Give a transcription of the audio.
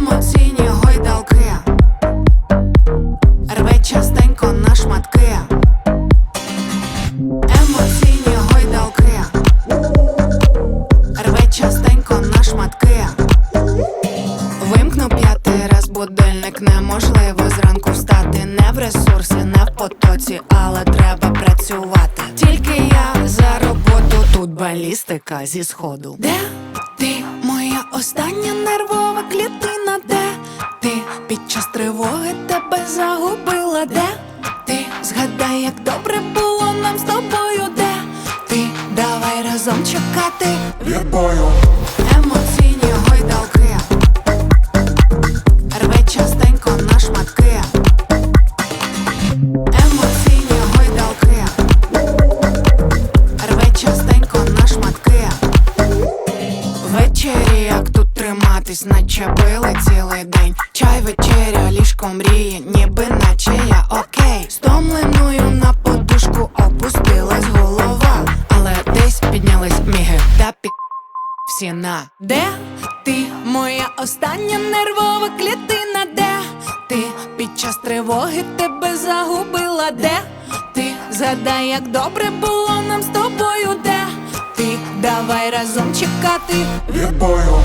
Емоційні гойдалки. Рве частенько на шматки. Емоційні гойдалки. Рве частенько на шматки. Вимкну п'ятий раз будильник. Неможливо зранку встати. Не в ресурсі, не в потоці, але треба працювати. Тільки я за роботу, тут балістика зі сходу. Де ти, моя остання нервова час тривоги тебе загубила? Де ти? Згадай, як добре було нам з тобою? Де ти? Давай разом чекати. Відбою, Емоційні гойдалки. Рве частенько на шматки. Емоційні гойдалки. Рве частенько на шматки. Ввечері, як тут триматись, наче били цілий день ліжко мрії, ніби наче я. Окей Стомленою на подушку опустилась голова Але десь піднялись міги. Та пік всі на Де ти, моя остання нервова клітина? Де ти? Під час тривоги тебе загубила? Де ти? Згадай, як добре було нам з тобою? Де ти? Давай разом чекати. Відбою,